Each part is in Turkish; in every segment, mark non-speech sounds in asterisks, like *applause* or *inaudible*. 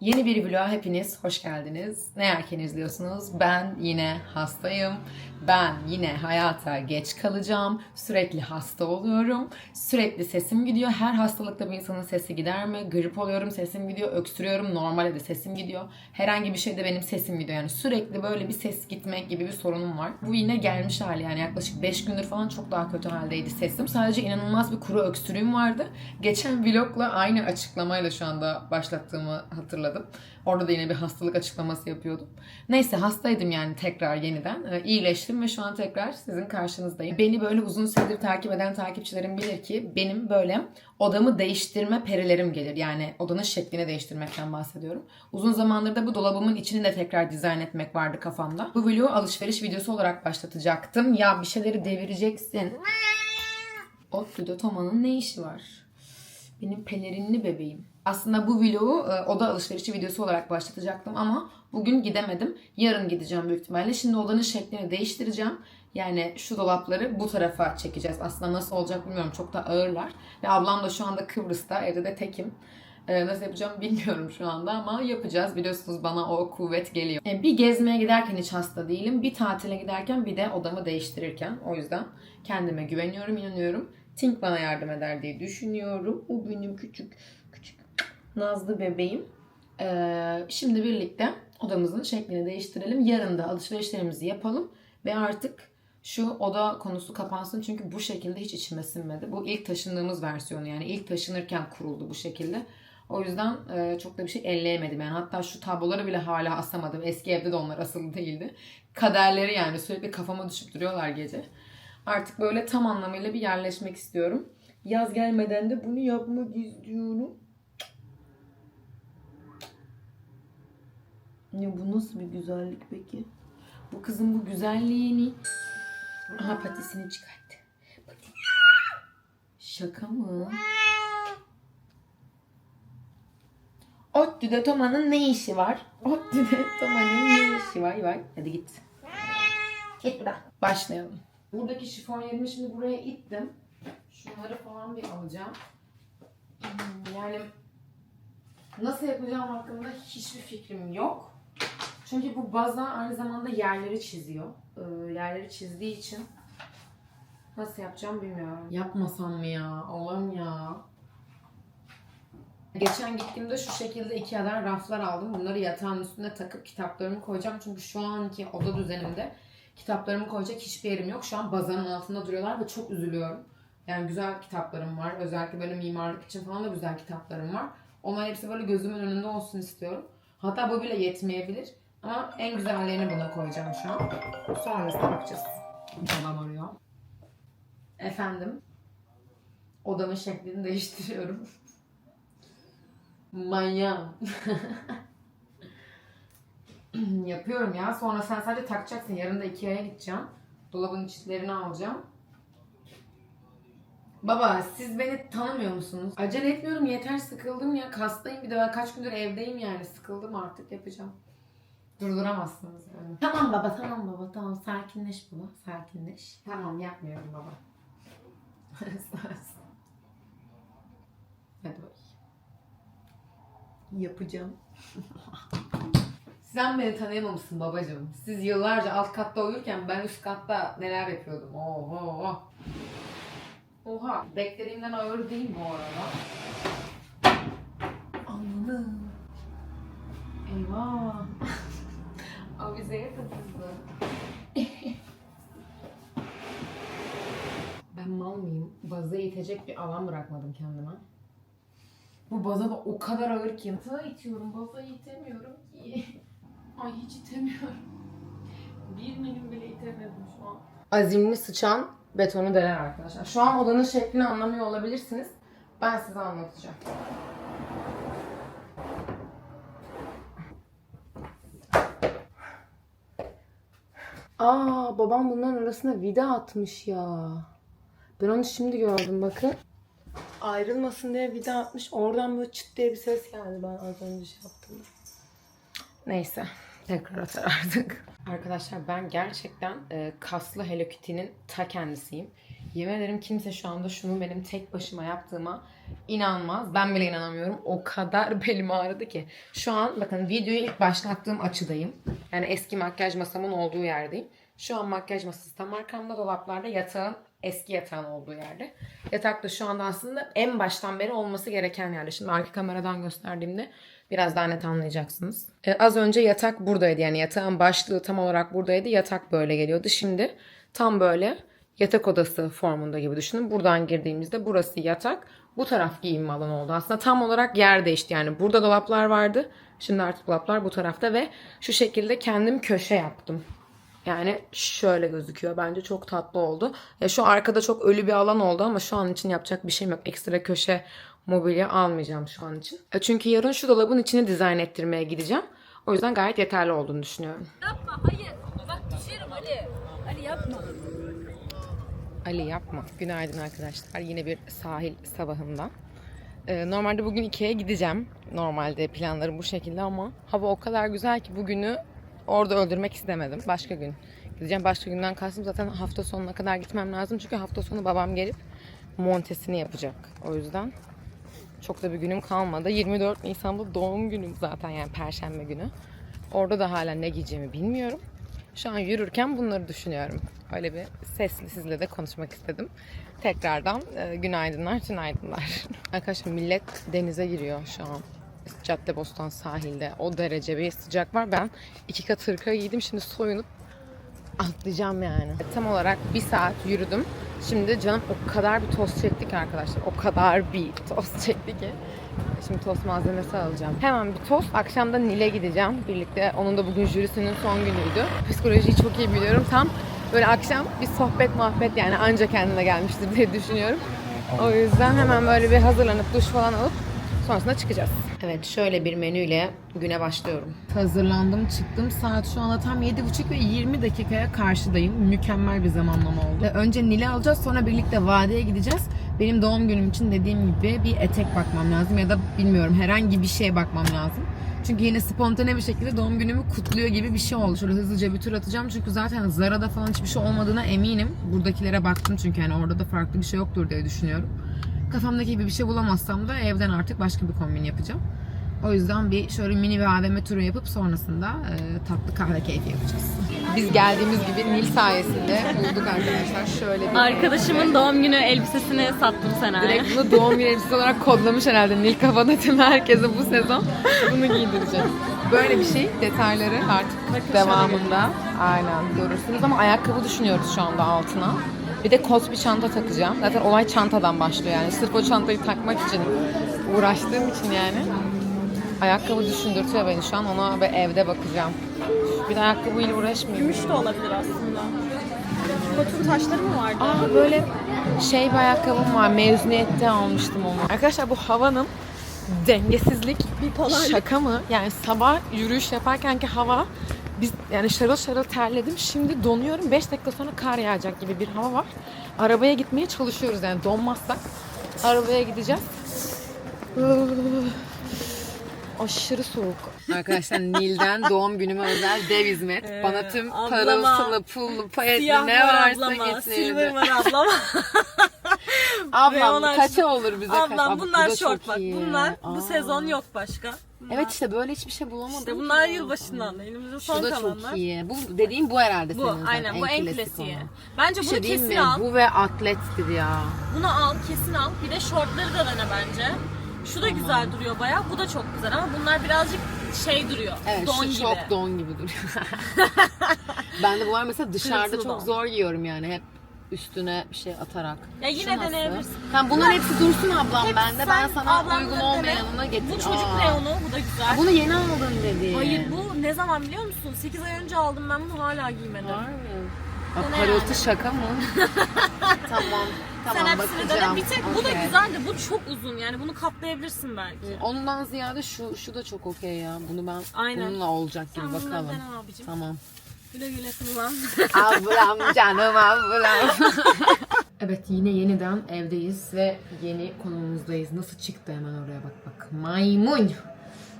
Yeni bir vloga hepiniz hoş geldiniz. Ne erken izliyorsunuz? Ben yine hastayım. Ben yine hayata geç kalacağım. Sürekli hasta oluyorum. Sürekli sesim gidiyor. Her hastalıkta bir insanın sesi gider mi? Grip oluyorum, sesim gidiyor. Öksürüyorum, normalde de sesim gidiyor. Herhangi bir şeyde benim sesim gidiyor. Yani sürekli böyle bir ses gitmek gibi bir sorunum var. Bu yine gelmiş hali yani yaklaşık 5 gündür falan çok daha kötü haldeydi sesim. Sadece inanılmaz bir kuru öksürüğüm vardı. Geçen vlogla aynı açıklamayla şu anda başlattığımı hatırladım. Orada da yine bir hastalık açıklaması yapıyordum. Neyse hastaydım yani tekrar yeniden. Ee, iyileştim ve şu an tekrar sizin karşınızdayım. Beni böyle uzun süredir takip eden takipçilerim bilir ki benim böyle odamı değiştirme perilerim gelir. Yani odanın şeklini değiştirmekten bahsediyorum. Uzun zamandır da bu dolabımın içini de tekrar dizayn etmek vardı kafamda. Bu vlogu alışveriş videosu olarak başlatacaktım. Ya bir şeyleri devireceksin. Otlu'da Toma'nın ne işi var? Benim pelerinli bebeğim. Aslında bu vlogu e, oda alışverişi videosu olarak başlatacaktım ama bugün gidemedim. Yarın gideceğim büyük ihtimalle. Şimdi odanın şeklini değiştireceğim. Yani şu dolapları bu tarafa çekeceğiz. Aslında nasıl olacak bilmiyorum. Çok da ağırlar. Ve ablam da şu anda Kıbrıs'ta. Evde de tekim. Ee, nasıl yapacağım *laughs* bilmiyorum şu anda ama yapacağız. Biliyorsunuz bana o kuvvet geliyor. Ee, bir gezmeye giderken hiç hasta değilim. Bir tatile giderken bir de odamı değiştirirken. O yüzden kendime güveniyorum, inanıyorum. Tink bana yardım eder diye düşünüyorum. O benim küçük küçük nazlı bebeğim. Ee, şimdi birlikte odamızın şeklini değiştirelim. Yarın da alışverişlerimizi yapalım ve artık şu oda konusu kapansın çünkü bu şekilde hiç içime sinmedi. Bu ilk taşındığımız versiyonu yani ilk taşınırken kuruldu bu şekilde. O yüzden e, çok da bir şey elleyemedim. Yani hatta şu tabloları bile hala asamadım. Eski evde de onlar asılı değildi. Kaderleri yani sürekli kafama düşüp duruyorlar gece. Artık böyle tam anlamıyla bir yerleşmek istiyorum. Yaz gelmeden de bunu yapmak istiyorum. Ya bu nasıl bir güzellik peki? Bu kızın bu güzelliğini... Aha patisini çıkarttı. Pati. Şaka mı? Ottü'de Toma'nın ne işi var? Ottü'de Toma'nın ne işi var? Vay, hadi git. Git buradan. Başlayalım. Buradaki şifon yerimi şimdi buraya ittim. Şunları falan bir alacağım. Hmm, Yani nasıl yapacağım hakkında hiçbir fikrim yok. Çünkü bu baza aynı zamanda yerleri çiziyor. Ee, yerleri çizdiği için nasıl yapacağım bilmiyorum. Yapmasam mı ya? Allah'ım ya. Geçen gittiğimde şu şekilde Ikea'dan raflar aldım. Bunları yatağın üstüne takıp kitaplarımı koyacağım. Çünkü şu anki oda düzenimde kitaplarımı koyacak hiçbir yerim yok. Şu an bazanın altında duruyorlar ve çok üzülüyorum. Yani güzel kitaplarım var. Özellikle böyle mimarlık için falan da güzel kitaplarım var. Onların hepsi böyle gözümün önünde olsun istiyorum. Hatta bu bile yetmeyebilir. Ama en güzellerini buna koyacağım şu an. Sonrasında bakacağız. Babam arıyor. Efendim? Odamın şeklini değiştiriyorum. Manyağım. *laughs* Yapıyorum ya. Sonra sen sadece takacaksın. Yarın da Ikea'ya gideceğim. Dolabın içlerini alacağım. Baba siz beni tanımıyor musunuz? Acele etmiyorum yeter sıkıldım ya. Kastayım bir de ben kaç gündür evdeyim yani. Sıkıldım artık yapacağım. Durduramazsınız beni. Tamam baba tamam baba tamam sakinleş baba sakinleş. Tamam yapmıyorum baba. *laughs* Hadi bakayım. Yapacağım. Sen beni tanıyamamışsın babacığım. Siz yıllarca alt katta uyurken ben üst katta neler yapıyordum. Oho. Oha. Beklediğimden ağır değil bu arada. Anladım. Eyvah. Avizeye takıldı. ben mal mıyım? Baza itecek bir alan bırakmadım kendime. Bu baza da o kadar ağır ki. Yatağa itiyorum, baza itemiyorum ki. Ay hiç itemiyorum. Bir milim bile itemedim şu an. Azimli sıçan betonu deler arkadaşlar. Şu an odanın şeklini anlamıyor olabilirsiniz. Ben size anlatacağım. Aa babam bunların arasına vida atmış ya. Ben onu şimdi gördüm bakın. Ayrılmasın diye vida atmış. Oradan böyle çıt diye bir ses geldi ben az önce şey yaptım. Neyse. Tekrar atar artık. Arkadaşlar ben gerçekten e, kaslı Hello Kitty'nin ta kendisiyim. Yemin ederim kimse şu anda şunu benim tek başıma yaptığıma inanmaz. Ben bile inanamıyorum. O kadar *laughs* belim ağrıdı ki. Şu an bakın videoyu ilk başlattığım açıdayım. Yani eski makyaj masamın olduğu yerdeyim. Şu an makyaj masası tam arkamda dolaplarda yatağın eski yatağın olduğu yerde. Yatak da şu anda aslında en baştan beri olması gereken yerde. Şimdi arka kameradan gösterdiğimde biraz daha net anlayacaksınız. Ee, az önce yatak buradaydı yani yatağın başlığı tam olarak buradaydı. Yatak böyle geliyordu. Şimdi tam böyle yatak odası formunda gibi düşünün. Buradan girdiğimizde burası yatak. Bu taraf giyinme alanı oldu. Aslında tam olarak yer değişti. Yani burada dolaplar vardı. Şimdi artık dolaplar bu tarafta ve şu şekilde kendim köşe yaptım. Yani şöyle gözüküyor. Bence çok tatlı oldu. Ya şu arkada çok ölü bir alan oldu ama şu an için yapacak bir şeyim yok. Ekstra köşe mobilya almayacağım şu an için. E Çünkü yarın şu dolabın içini dizayn ettirmeye gideceğim. O yüzden gayet yeterli olduğunu düşünüyorum. Yapma hayır. Bak düşerim Ali. Ali yapma. Ali yapma. Günaydın arkadaşlar. Yine bir sahil sabahından. Ee, normalde bugün Ikea'ya gideceğim. Normalde planlarım bu şekilde ama hava o kadar güzel ki bugünü orada öldürmek istemedim. Başka gün gideceğim. Başka günden kastım zaten hafta sonuna kadar gitmem lazım. Çünkü hafta sonu babam gelip montesini yapacak. O yüzden çok da bir günüm kalmadı. 24 Nisan'da doğum günüm zaten yani perşembe günü. Orada da hala ne giyeceğimi bilmiyorum. Şu an yürürken bunları düşünüyorum. Öyle bir sesli sizle de konuşmak istedim. Tekrardan e, günaydınlar, günaydınlar. *laughs* Arkadaşlar millet denize giriyor şu an. Caddebostan sahilde. O derece bir sıcak var. Ben iki kat hırka giydim. Şimdi soyunup atlayacağım yani. Tam olarak bir saat yürüdüm. Şimdi canım o kadar bir tost çekti ki arkadaşlar. O kadar bir tost *laughs* çekti ki. Şimdi tost malzemesi alacağım. Hemen bir tost. Akşam da Nil'e gideceğim. Birlikte onun da bugün jürisinin son günüydü. Psikolojiyi çok iyi biliyorum. Tam böyle akşam bir sohbet muhabbet yani anca kendine gelmiştir diye düşünüyorum. O yüzden hemen böyle bir hazırlanıp duş falan alıp sonrasında çıkacağız. Evet şöyle bir menüyle güne başlıyorum. Hazırlandım çıktım. Saat şu anda tam 7.30 ve 20 dakikaya karşıdayım. Mükemmel bir zamanlama oldu. Önce Nil'i alacağız sonra birlikte vadeye gideceğiz. Benim doğum günüm için dediğim gibi bir etek bakmam lazım ya da bilmiyorum herhangi bir şeye bakmam lazım. Çünkü yine spontane bir şekilde doğum günümü kutluyor gibi bir şey oldu. Şöyle hızlıca bir tur atacağım çünkü zaten Zara'da falan hiçbir şey olmadığına eminim. Buradakilere baktım çünkü yani orada da farklı bir şey yoktur diye düşünüyorum. Kafamdaki gibi bir şey bulamazsam da evden artık başka bir kombin yapacağım. O yüzden bir şöyle mini bir AVM turu yapıp sonrasında e, tatlı kahve keyfi yapacağız. Biz geldiğimiz gibi Nil sayesinde bulduk arkadaşlar. Şöyle bir Arkadaşımın doğum günü elbisesini sattım sana. Direkt bunu doğum günü elbisesi olarak kodlamış herhalde Nil kafada tüm herkese bu sezon bunu giydireceğim. Böyle bir şey detayları artık devamında aynen görürsünüz ama ayakkabı düşünüyoruz şu anda altına. Bir de kot bir çanta takacağım. Zaten olay çantadan başlıyor yani. Sırf o çantayı takmak için uğraştığım için yani. Ayakkabı düşündürtüyor beni şu an. Ona ve evde bakacağım. Bir de ayakkabıyla uğraşmayayım. Gümüş de olabilir aslında. Kotun taşları mı vardı? Aa böyle şey bir ayakkabım var. Mezuniyette almıştım onu. Arkadaşlar bu havanın dengesizlik Bipolarlık. şaka mı? Yani sabah yürüyüş yaparkenki hava biz yani şarıl şarıl terledim. Şimdi donuyorum. 5 dakika sonra kar yağacak gibi bir hava var. Arabaya gitmeye çalışıyoruz yani donmazsak. Arabaya gideceğiz. *laughs* Aşırı soğuk. Arkadaşlar Nil'den doğum günüme özel dev hizmet. Ee, Bana tüm ablama parıltılı, pullu, payetli ne var varsa getirdi. silver var ablama. *laughs* Ablam onlar- kaça olur bize? kaç? Ablam Abi, bu bunlar da şort çok bak. iyi. Bunlar Aa. bu sezon yok başka. Bunlar- Evet işte böyle hiçbir şey bulamadım. İşte ki. bunlar yılbaşından da elimizde Şu son da kalanlar. çok iyi. Bu dediğim bu herhalde Bu senin zaten. aynen bu en klasiği. olan. Bence Bir bunu şey diyeyim kesin mi? al. Bu ve atlettir ya. Bunu al kesin al. Bir de şortları da dene bence. Şu da güzel duruyor bayağı. Bu da çok güzel ama bunlar birazcık şey duruyor. Evet don şu gibi. çok don gibi duruyor. *laughs* ben de bu var mesela dışarıda çok don. zor giyiyorum yani hep üstüne bir şey atarak. Ya yine Şu nasıl? deneyebilirsin. Tamam bunların hepsi dursun ablam Hep bende. Ben sen sana uygun dene. olmayanına getir. Bu çocuk Aa. reyonu, bu da güzel. Bunu yeni aldın dedi. Hayır bu ne zaman biliyor musun? 8 ay önce aldım ben bunu hala giymedim. Var mı? Ne parıltı yani? şaka mı? *laughs* tamam. Tamam Sen hepsini bakacağım. dene. Bir tek bu da Okey. güzel de bu çok uzun yani bunu katlayabilirsin belki. Ondan ziyade şu şu da çok okey ya. Bunu ben Aynen. bununla olacak gibi Sen bunları bakalım. dene abicim. Tamam. Güle güle kullan. ablam canım ablam. *laughs* evet yine yeniden evdeyiz ve yeni konumumuzdayız. Nasıl çıktı hemen oraya bak bak. Maymun.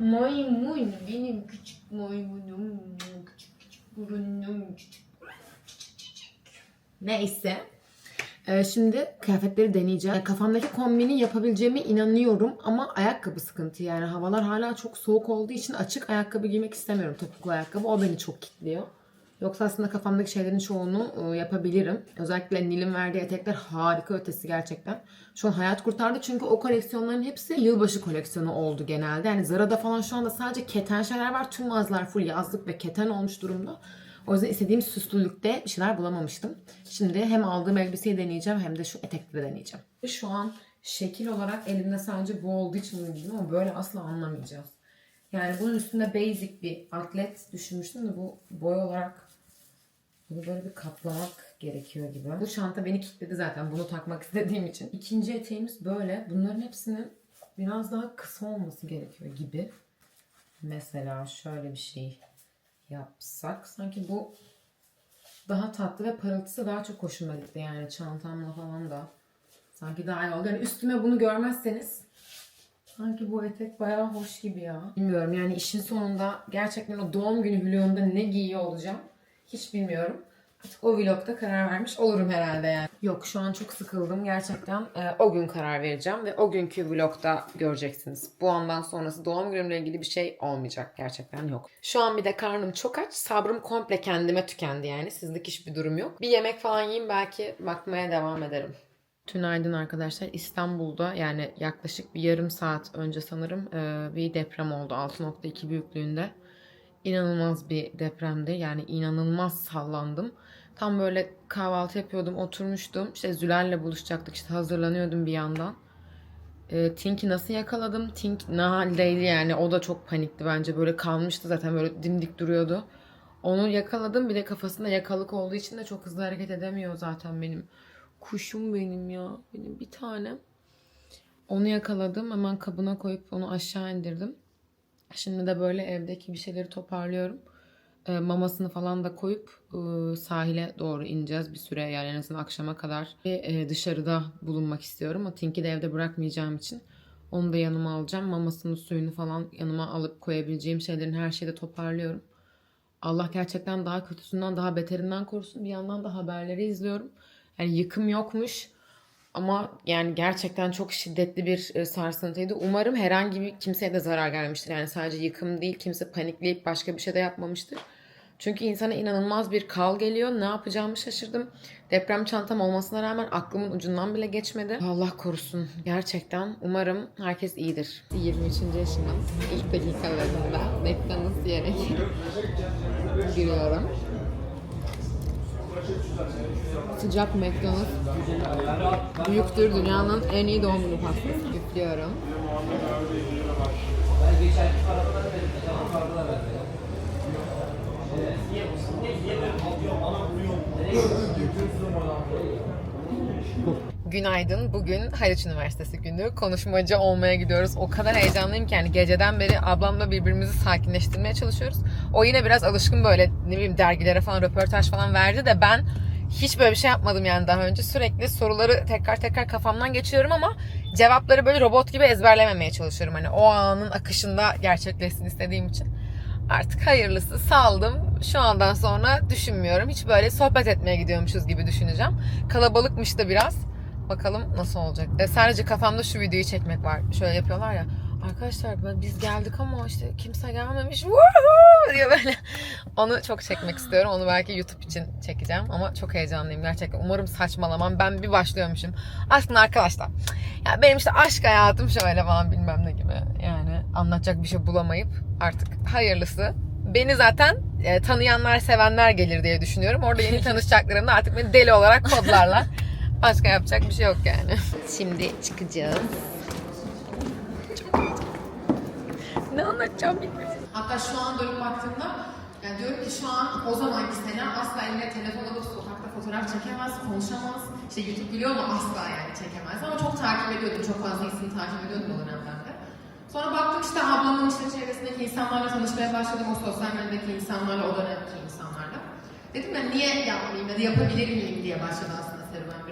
Maymun benim küçük maymunum. Küçük küçük burunum. Küçük Neyse. Ee, şimdi kıyafetleri deneyeceğim. Yani kafamdaki kombini yapabileceğime inanıyorum ama ayakkabı sıkıntı yani. Havalar hala çok soğuk olduğu için açık ayakkabı giymek istemiyorum topuklu ayakkabı. O beni çok kilitliyor. Yoksa aslında kafamdaki şeylerin çoğunu e, yapabilirim. Özellikle Nil'in verdiği etekler harika ötesi gerçekten. Şu an hayat kurtardı çünkü o koleksiyonların hepsi yılbaşı koleksiyonu oldu genelde. Yani Zara'da falan şu anda sadece keten şeyler var. Tüm mağazalar full yazlık ve keten olmuş durumda. O yüzden istediğim süslülükte bir şeyler bulamamıştım. Şimdi hem aldığım elbiseyi deneyeceğim hem de şu etekleri deneyeceğim. Şu an şekil olarak elimde sadece bu olduğu için bunu ama böyle asla anlamayacağız. Yani bunun üstünde basic bir atlet düşünmüştüm de bu boy olarak bunu böyle bir kaplamak gerekiyor gibi. Bu çanta beni kilitledi zaten bunu takmak istediğim için. İkinci eteğimiz böyle. Bunların hepsinin biraz daha kısa olması gerekiyor gibi. Mesela şöyle bir şey yapsak. Sanki bu daha tatlı ve parıltısı daha çok hoşuma gitti yani çantamla falan da. Sanki daha iyi oldu. Yani üstüme bunu görmezseniz sanki bu etek bayağı hoş gibi ya. Bilmiyorum yani işin sonunda gerçekten o doğum günü vlogunda ne giyiyor olacağım hiç bilmiyorum. Artık o vlogda karar vermiş olurum herhalde yani. Yok şu an çok sıkıldım gerçekten. Ee, o gün karar vereceğim ve o günkü vlogda göreceksiniz. Bu andan sonrası doğum günümle ilgili bir şey olmayacak. Gerçekten yok. Şu an bir de karnım çok aç. Sabrım komple kendime tükendi yani. Sizlik hiçbir durum yok. Bir yemek falan yiyeyim belki bakmaya devam ederim. Tünaydın arkadaşlar. İstanbul'da yani yaklaşık bir yarım saat önce sanırım e, bir deprem oldu. 6.2 büyüklüğünde. İnanılmaz bir depremdi. Yani inanılmaz sallandım. Tam böyle kahvaltı yapıyordum, oturmuştum. İşte Zülal'le buluşacaktık. İşte hazırlanıyordum bir yandan. E, Tink'i nasıl yakaladım? Tink ne haldeydi yani. O da çok panikti bence. Böyle kalmıştı zaten böyle dimdik duruyordu. Onu yakaladım. Bir de kafasında yakalık olduğu için de çok hızlı hareket edemiyor zaten benim. Kuşum benim ya. Benim bir tanem. Onu yakaladım. Hemen kabına koyup onu aşağı indirdim. Şimdi de böyle evdeki bir şeyleri toparlıyorum. E, mamasını falan da koyup e, sahile doğru ineceğiz bir süre yani en azından akşama kadar. Ve, e, dışarıda bulunmak istiyorum. O Tink'i de evde bırakmayacağım için onu da yanıma alacağım. Mamasını suyunu falan yanıma alıp koyabileceğim şeylerin her şeyi de toparlıyorum. Allah gerçekten daha kötüsünden daha beterinden korusun. Bir yandan da haberleri izliyorum. Yani yıkım yokmuş. Ama yani gerçekten çok şiddetli bir e, sarsıntıydı. Umarım herhangi bir kimseye de zarar gelmiştir. Yani sadece yıkım değil, kimse panikleyip başka bir şey de yapmamıştır. Çünkü insana inanılmaz bir kal geliyor. Ne yapacağımı şaşırdım. Deprem çantam olmasına rağmen aklımın ucundan bile geçmedi. Allah korusun. Gerçekten umarım herkes iyidir. 23. yaşımın ilk dakikalarında McDonald's diyerek giriyorum. Sıcak McDonald's büyüktür dünyanın en iyi doğum günü pastası. Üflüyorum. Günaydın. Bugün Haliç Üniversitesi günü. Konuşmacı olmaya gidiyoruz. O kadar heyecanlıyım ki yani geceden beri ablamla birbirimizi sakinleştirmeye çalışıyoruz. O yine biraz alışkın böyle ne bileyim dergilere falan röportaj falan verdi de ben hiç böyle bir şey yapmadım yani daha önce. Sürekli soruları tekrar tekrar kafamdan geçiyorum ama cevapları böyle robot gibi ezberlememeye çalışıyorum. Hani o anın akışında gerçekleşsin istediğim için. Artık hayırlısı saldım. Şu andan sonra düşünmüyorum. Hiç böyle sohbet etmeye gidiyormuşuz gibi düşüneceğim. Kalabalıkmış da biraz. Bakalım nasıl olacak. E, sadece kafamda şu videoyu çekmek var. Şöyle yapıyorlar ya. Arkadaşlar biz geldik ama işte kimse gelmemiş. Woohoo! diye böyle. *laughs* Onu çok çekmek istiyorum. Onu belki YouTube için çekeceğim. Ama çok heyecanlıyım gerçekten. Umarım saçmalamam. Ben bir başlıyormuşum. Aslında arkadaşlar ya benim işte aşk hayatım şöyle falan bilmem ne gibi. Yani anlatacak bir şey bulamayıp artık hayırlısı. Beni zaten e, tanıyanlar, sevenler gelir diye düşünüyorum. Orada yeni *laughs* tanışacaklarımda artık beni deli olarak kodlarlar. Başka yapacak bir şey yok yani. Şimdi çıkacağız. Ne anlatacağım bilmiyorum. Hatta şu an dönüp baktığımda yani diyorum ki şu an o zamanki Sena asla eline telefon alıp sokakta fotoğraf çekemez, konuşamaz. İşte YouTube biliyor mu asla yani çekemez. Ama çok takip ediyordum, çok fazla ismini takip ediyordum o dönemlerde. Sonra baktım işte ablamın işte çevresindeki insanlarla tanışmaya başladım. O sosyal medyadaki insanlarla, o dönemki insanlarla. Dedim ben niye yapmayayım ya da yapabilir miyim diye başladı aslında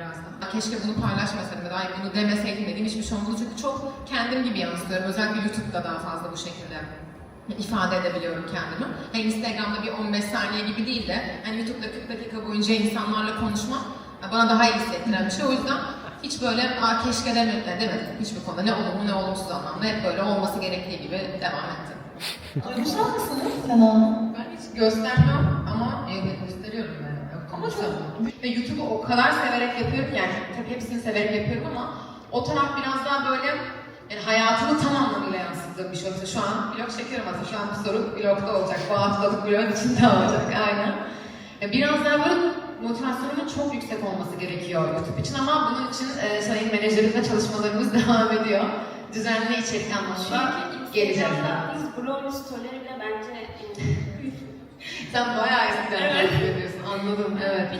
biraz. Keşke bunu paylaşmasaydım ya da "Ay bunu demeseydim dediğim hiçbir şey olmadı. Çünkü çok kendim gibi yansıtıyorum. Özellikle YouTube'da daha fazla bu şekilde ifade edebiliyorum kendimi. Hani Instagram'da bir 15 saniye gibi değil de hani YouTube'da 40 dakika boyunca insanlarla konuşmak bana daha iyi hissettiren bir şey. O yüzden hiç böyle Aa, keşke demedim, demedim hiçbir konuda. Ne olumlu ne olumsuz anlamda hep böyle olması gerektiği gibi devam ettim. Duygusal mısınız sen onu? Ben hiç göstermem ama evet, Ama Ve YouTube'u o kadar severek yapıyorum yani tabii hepsini severek yapıyorum ama o taraf biraz daha böyle yani hayatımı tam anlamıyla yansıttığım bir şey. Mesela şu an vlog çekiyorum aslında. Şu an bu soru vlogda olacak. Bu haftalık vlogun içinde olacak. Aynen. Ya Biraz daha böyle motivasyonumun çok yüksek olması gerekiyor YouTube için ama bunun için e, sayın menajerimle çalışmalarımız *laughs* devam ediyor. Düzenli içerik anlamında geleceğiz daha. Biz Brolin storyleri bile bence *laughs* Sen bayağı eskiden ediyorsun. Anladım. Evet.